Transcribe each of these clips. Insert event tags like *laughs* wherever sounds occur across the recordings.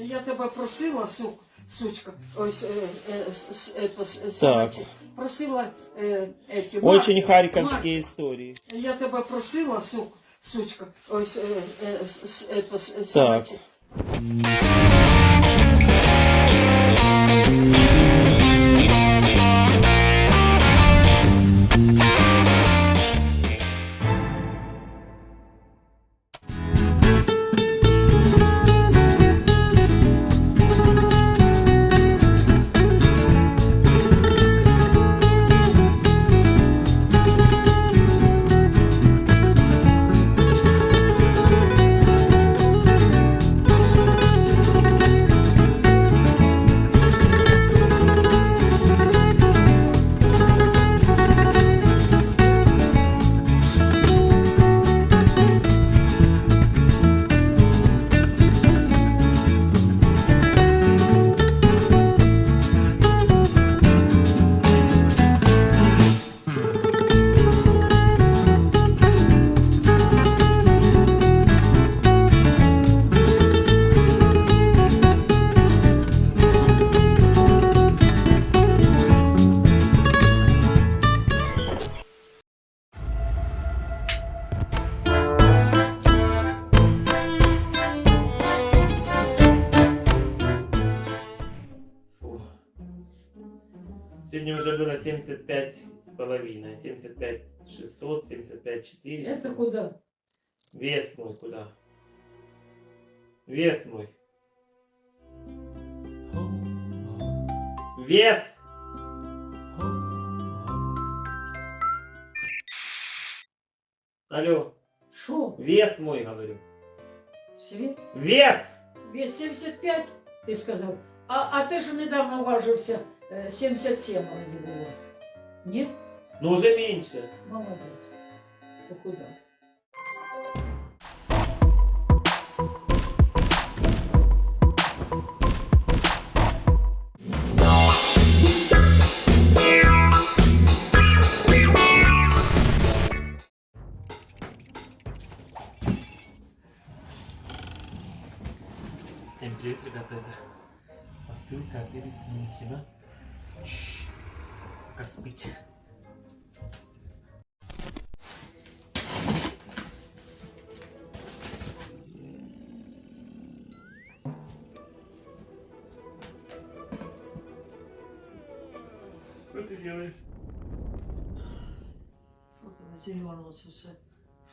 Я тебе просила, сук, сучка, ось, е, е, с- с- ето, с- собачі, просила е, еті, ма- Очень харьковские истории. Я тебе просила, сук, сучка, ось, е, е, с- с- ето, с- собачі. Сегодня уже было 75 с половиной. 75 600, 75 400. Это куда? Вес мой куда? Вес мой. Вес! Алло, Що? вес мой, говорю. Світ? Вес! Вес 75, ти сказав. А, а ти ж недавно важився е, 77 вроді було. Ні? Ну уже меньше. Молодець. То куди? Всем привет, ребята, это посылка от Иры Смухина. Пока спите. Что ты делаешь? Що це на зеленому це все?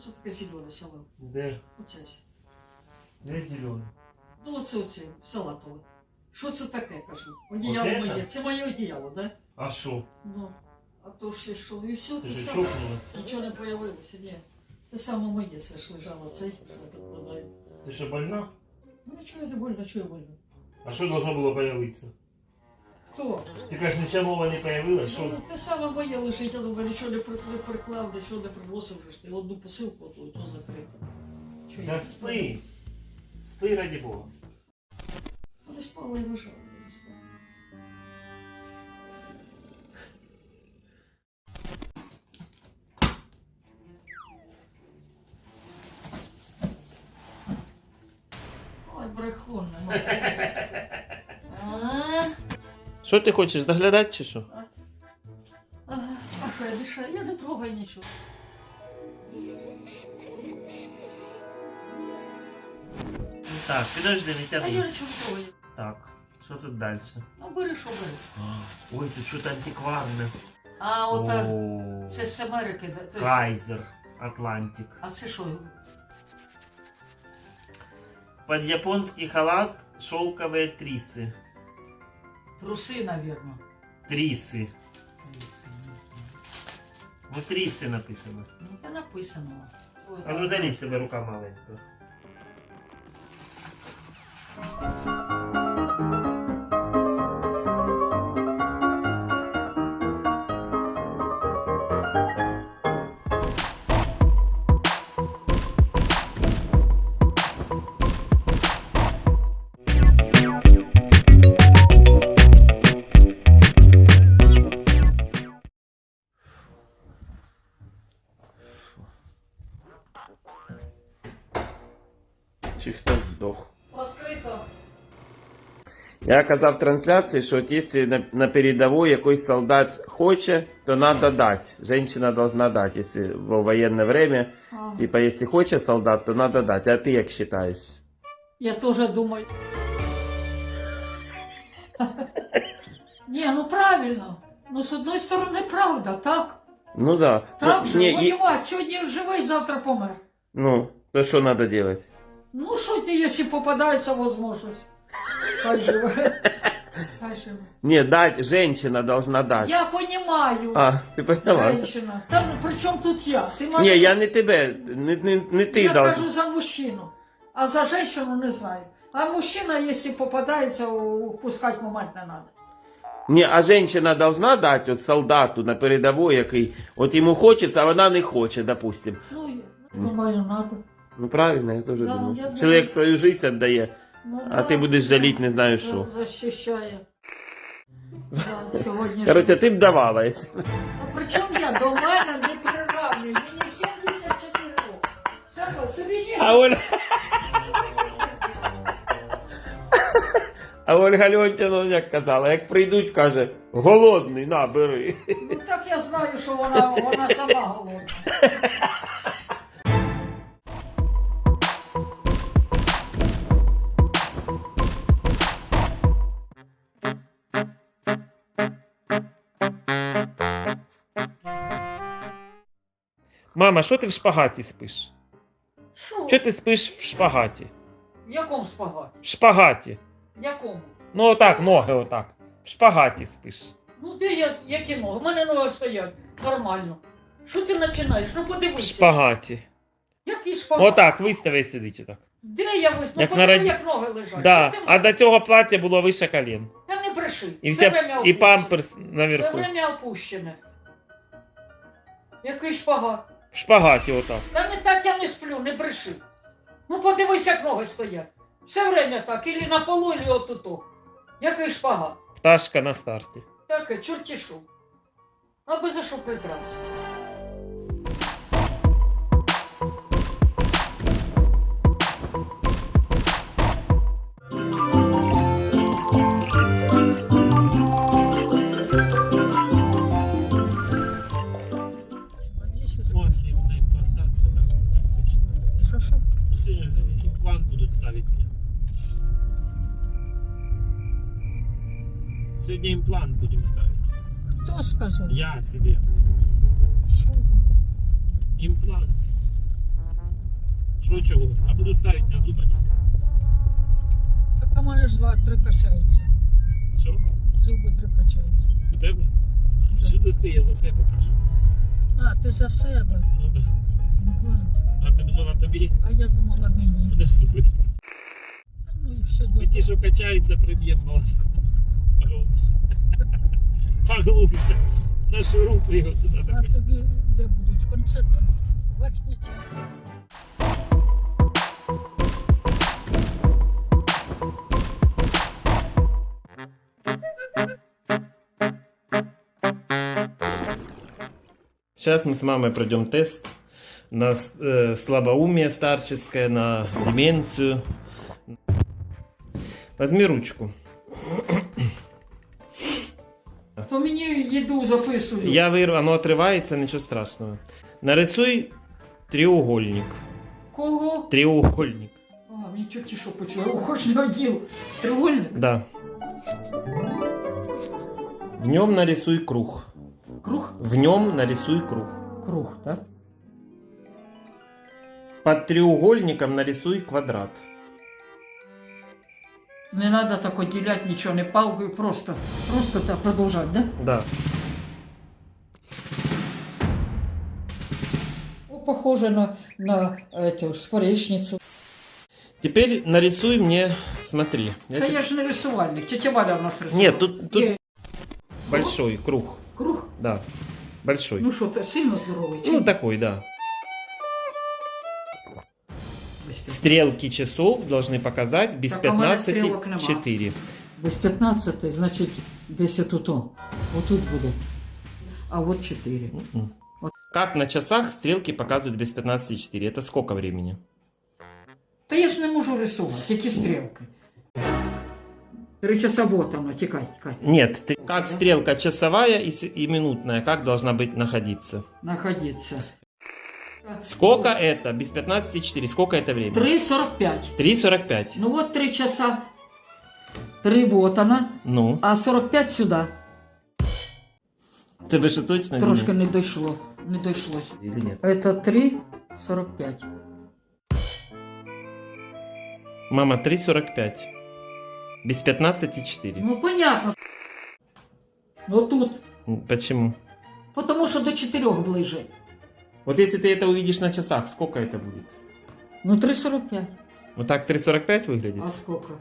Це таке зелене салат? Да, Оце ж. где зеленый? Ну оце оце, салатове. Що це таке, кажу? Одіяло От моє. это? Це моє одіяло, да? А шо? Ну. А то ще що? І все, Ты те же саме. чокнулась. Нічого не появилося, ні. Те саме моє, це ж лежало цей, що я підкладаю. Ты что, больна? Ну нічого не больно, чого больно? А что должно было появиться? Хто? Ты, конечно, ничего нового не появилось, Ну, что? те саме моє лежить, я думаю, нічого не прикли- приклав, нічого не приносив, вже ж ти одну посилку, то, то закрито. Чого Да я- спи. Спи ради бога. Ну, Не спала і лежала. Ой, брехун, не можу. *laughs* А? Що ти хочеш заглядати чи що? А що я більше? Я не трогаю нічого. Так, підожди, не А я тягни. нічого не трогаю. Так, що тут далі? Ну бери, що бери. Ой, тут щось антикварне. А отак, О, це з Америки. да, то есть- Кайзер, Атлантик. А це що? Под японский халат шелковые трисы. Труси, навірно. Трисы. Ну, трисы написано. Ну, це написано. Ой, А ну залізь тебе рука маленька. Я казав в трансляції, що от якщо на, на передовой якийсь солдат хоче, то надо дать. Женщина должна дать, если во военное время. А, Типа, если хоче солдат, то надо дать. А ты як считаешь? Я теж думаю. Ні, ну правильно. Ну, з одної сторони, правда, так? Ну да. Так ну, же, не, и- воювати. Сьогодні живий, завтра помер. ну, то что надо делать? Ну, що ти, якщо попадається можливість? Хай живе. Хай живе. Не, дать, женщина должна дать. Я понимаю. А, ты поняла? Женщина. Та ну, при чому тут я? Ти Не, мене- я не тебе, не, не, не ты я должна. кажу за мужчину, а за женщину не знаю. А мужчина, якщо попадається, упускати момент не треба. Не, а женщина должна дать от солдату на передовой, який от йому хочеться, а вона не хоче, допустим. Ну, я думаю, надо. Ну правильно, я теж Да, думаю. я думаю. Чоловік свою жизнь віддає, Ну, а да. ти будеш жаліти не знаю що. Защищає. Да, сьогодні ж- ти б давала. якщо- Ну, причому я до мене не приравнюю. Мені 74 роки. Саме, тобі ні. А Оля... А Ольга Леонтьєвна як казала, як прийдуть, каже, голодний, на, бери. Ну так я знаю, що вона, вона сама голодна. Мама, що ти в шпагаті спиш? Що? Що ти спиш в шпагаті? В якому спагаті? В шпагаті. В якому? Ну отак, ноги отак. В шпагаті спиш. Ну де я, які ноги? У мене ноги стоять нормально. Що ти починаєш? Ну В подивися. шпагаті. Який шпагат? Отак, вистави сидить отак. Де я вис? Ну Як на подиви, раді- як ноги лежать. Да, Що ти а до цього плаття було вище колін. Та не бреши. І, Все вся, время і опущене. памперс Все наверху. время опущене. Який шпагат? В шпагаті отак. Та не так я не сплю, не бреши. Ну подивись, як ноги стоять. Все время так, ілі на полу, ілі отут. Який шпагат? Пташка на старті. Таке, чорті що. Аби за що придрався. Хто сказав? Я собі. Що? Імплант. Що чого? А буду ставити на зуби. Так у мене ж два-три качаються. Що? Зуби три качаються. У тебе? Сюди ти, я за себе кажу. А, ти за себе. Ну да. Ага. А ти думала тобі? А я думала мені. Будеш слухати. Та Ну і все Ми добре. ті, що качаються, приб'ємо молотку. Поглубже. Поглубже. На шурупи його туди А так. тобі де будуть? В конце там. Верхня частина. Сейчас мы с мамой пройдем тест на э, слабоумие старческое, на деменцию. Возьми ручку. Я вырву, оно отрывается, ничего страшного. Нарисуй треугольник. Кого? Треугольник. А, мені чорті що почули. Ухожний оділ. Треугольник? Да. В нем нарисуй круг. Круг? В нем нарисуй круг. Круг, так? Под треугольником нарисуй квадрат. Не треба так відділяти нічого, не палкою, просто, просто так продовжати, да? Да. похоже на, на эту скворечницю. Теперь нарисуй мне, смотри. Та я ж не рисувальник, тетя Валя в нас рисувала. Нет, тут, тут Є большой круг. Круг? Да. Большой. Ну що, ти сильно здоровий? чи Ну, ні? такой, да. Стрелки часов должны показать без Так, а у мене 15 стрілок нема. 4. Без 15, значить, десь отут. о. Отут буде. А от 4. М-м. Как на часах стрелки показывают без 15 4? Это сколько времени? Та я ж не можу рисувати, які стрілки. Три часа вот оно, тікай, тікай. Нет, ты, как стрелка часовая и, с- и минутная, как должна быть находиться? Находиться. Сколько это? Без 15,4. Сколько это время? 3.45. 3,45. Ну вот три часа. Три вот она, Ну, а 45 сюда. тебе что точно не- Трошки не дійшло. Не дійшлося. Или нет? Это 3.45. Мама, 3,45. Без 15,4. Ну понятно. Ну тут. Почему? Потому що до 4 ближе. Вот если ты это увидишь на часах, сколько это будет? Ну 3.45. Вот так 3,45 выглядит? А сколько?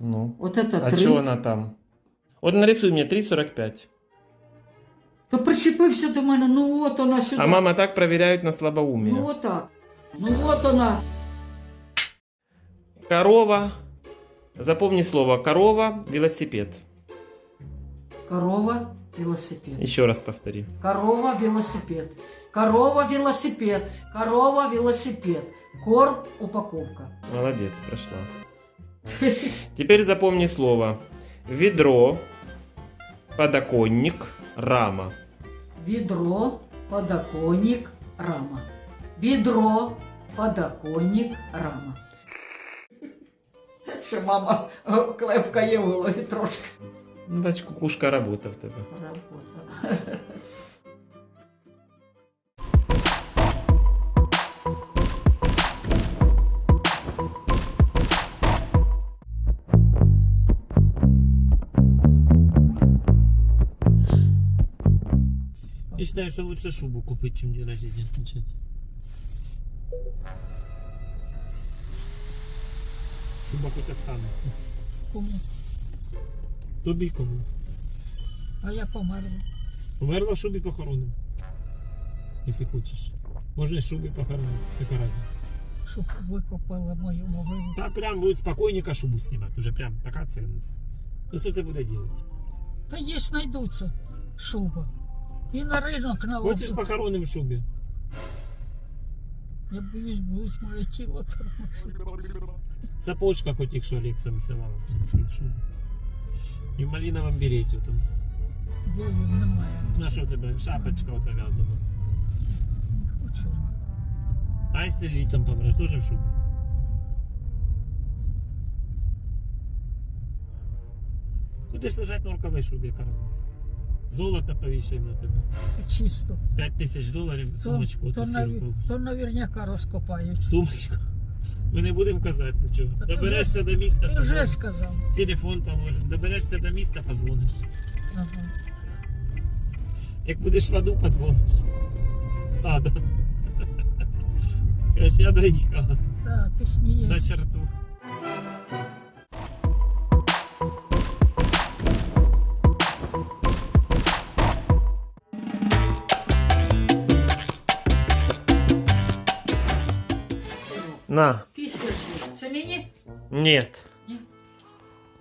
Ну. Вот это А 3. что она там? Вот нарисуй мне 3,45. То причепився до мене, ну от вона сюди. А мама так проверяют на слабоумие. Ну от так. Ну от вона. Корова. Запомни слово корова, велосипед. Корова, велосипед. Еще раз повтори. Корова, велосипед. Корова, велосипед. Корова, велосипед. Корм, упаковка. Молодец, прошла. Теперь запомни слово. Ведро, подоконник, рама. Відро, подоконник, рама. Відро, подоконник, рама. Ще мама о, клепкає в голові трошки. Ну, бач, кукушка робота в тебе. Робота. считаю, что лучше шубу купить, чем день рождения отмечать. Шуба хоть останется. Кому? Тобі кому? А я померла. Померла в шубі похороним. Если хочешь. Можно и в шубі похороним. Яка разница? Щоб викопала мою могилу. Та прям будет спокойненько шубу снимать. Уже прям така ценность. Ну кто це буде делать? Та є знайдуться шуба. І на ринок на Хочеш область. похороним в шубі? Я боюсь, будуть моє тіло тормошити. Сапожка хоть якщо Олекса висилала з своїх шуб. І в малиновому береті там. Де він немає. На що у тебе? Шапочка ота в'язана. Не хочу. А если літом помреш, тоже в шубі? Будеш лежати на норковій шубі, яка разниця? Золото повішаємо на тебе. Чисто. 5 тисяч доларів То, сумочку то, сіру наві... то наверняка розкопають. Сумочку. Ми не будемо казати нічого. Та Доберешся до міста, Ти вже сказав. телефон положимо. Доберешся до міста, позвониш. Ага. Як будеш в аду, позвониш. Сада. Скажеш, я доїхала Так, ти на смієшся. черту. На. Після ж є. Це мені? Нет.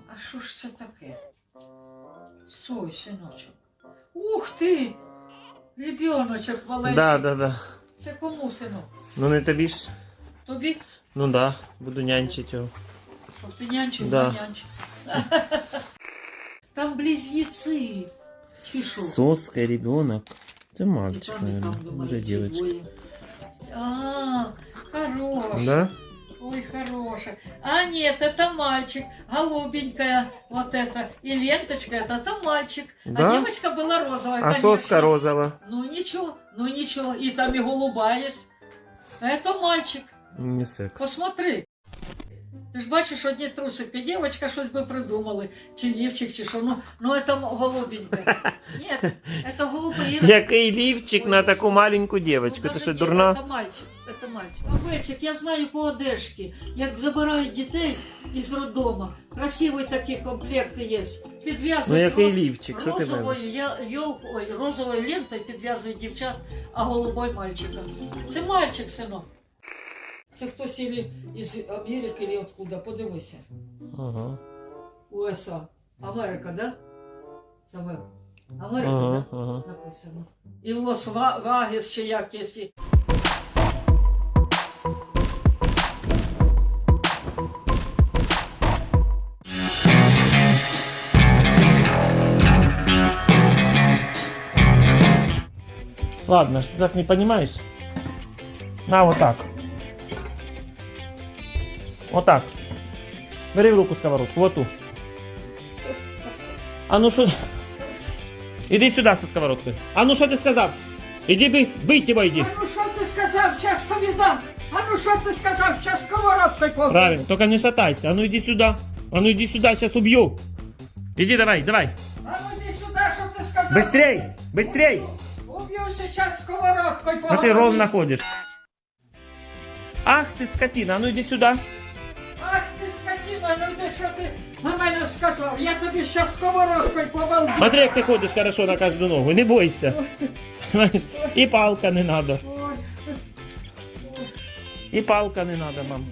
А що ж це таке? Стой, синочок. Ух ти! Лебіночок маленький. Да, да, да. Це кому, синок? Ну не тобі ж. Тобі? Ну да, буду нянчить його. Щоб ти нянчив, Да. да. нянчив. *laughs* Там близнеці. Чи що? Соска, ребенок. Це І мальчик, там, і там, наверное. думаю, Уже чи девочка. двоє. А, хорош. Да? Ой, хорошая. А нет, это мальчик. Голубенькая вот это. И ленточка это, это мальчик. Да? А девочка была розовая, А конечно. соска розова. Ну ничего, ну ничего. И там и голубая есть. А это мальчик. Не секс. Посмотри. Ти ж бачиш одні трусики, дівчинка щось би придумали, чи лівчик, чи що. Ну, ну це голубенька. Ні, це голубина. Який лівчик на таку маленьку дівчинку. Ти що, дурна? Це мальчик, це мальчик. Павельчик, я знаю по одежці, як забирають дітей із роддому. Красиві такі комплекти є. Підв'язують Ну який роз- лівчик, що ти розовою, я, йол, ой, розовою лентою підв'язують дівчат, а голубой мальчика. Це мальчик, синок. Це хтось із Америки чи откуда, подивися. Ага. USA. Америка, да? Саме. Америка, ага, да? Ага. Написано. І в Лос-Вагес чи як є. Ладно, ты так не понимаешь. На вот так. Вот так. Бери в руку сковородку, вот ту. А ну що? Іди сюди со сковородкою. А ну що ти сказав? Іди бий, бить його йди. А ну що ти сказав, щас тобі дам? А ну що ти сказав, щас сковородкою побив? Правильно, только не шатайся. А ну иди сюда. А ну иди сюда, сейчас убью. Иди давай, давай. А ну йди сюди, що ти сказав? Быстрей, быстрей. Уб'юся щас сковородкою А ты ровно ходишь. Ах ты скотина, а ну иди сюда. Ти ти що ти на мене сказав? Я тобі щас сковородкою повалдю. Смотри, как ты ходишь хорошо на каждую ногу, не бойся. И палка не. Ой. И палка не надо, мам.